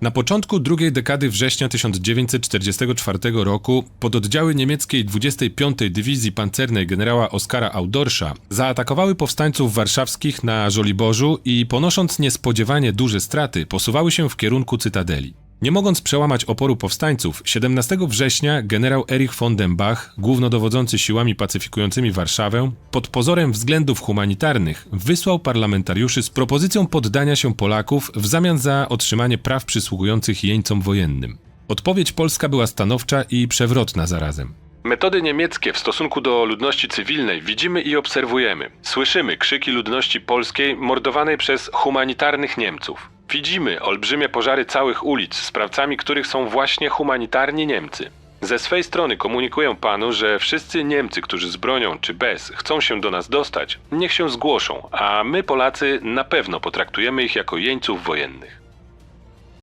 Na początku drugiej dekady września 1944 roku pododdziały niemieckiej 25. Dywizji Pancernej generała Oskara Audorsza zaatakowały powstańców warszawskich na Żoliborzu i ponosząc niespodziewanie duże straty posuwały się w kierunku Cytadeli. Nie mogąc przełamać oporu powstańców, 17 września generał Erich von den Bach, głównodowodzący siłami pacyfikującymi Warszawę, pod pozorem względów humanitarnych wysłał parlamentariuszy z propozycją poddania się Polaków w zamian za otrzymanie praw przysługujących jeńcom wojennym. Odpowiedź polska była stanowcza i przewrotna zarazem. Metody niemieckie w stosunku do ludności cywilnej widzimy i obserwujemy. Słyszymy krzyki ludności polskiej mordowanej przez humanitarnych Niemców. Widzimy olbrzymie pożary całych ulic, sprawcami których są właśnie humanitarni Niemcy. Ze swej strony komunikuję panu, że wszyscy Niemcy, którzy z bronią czy bez chcą się do nas dostać, niech się zgłoszą, a my Polacy na pewno potraktujemy ich jako jeńców wojennych.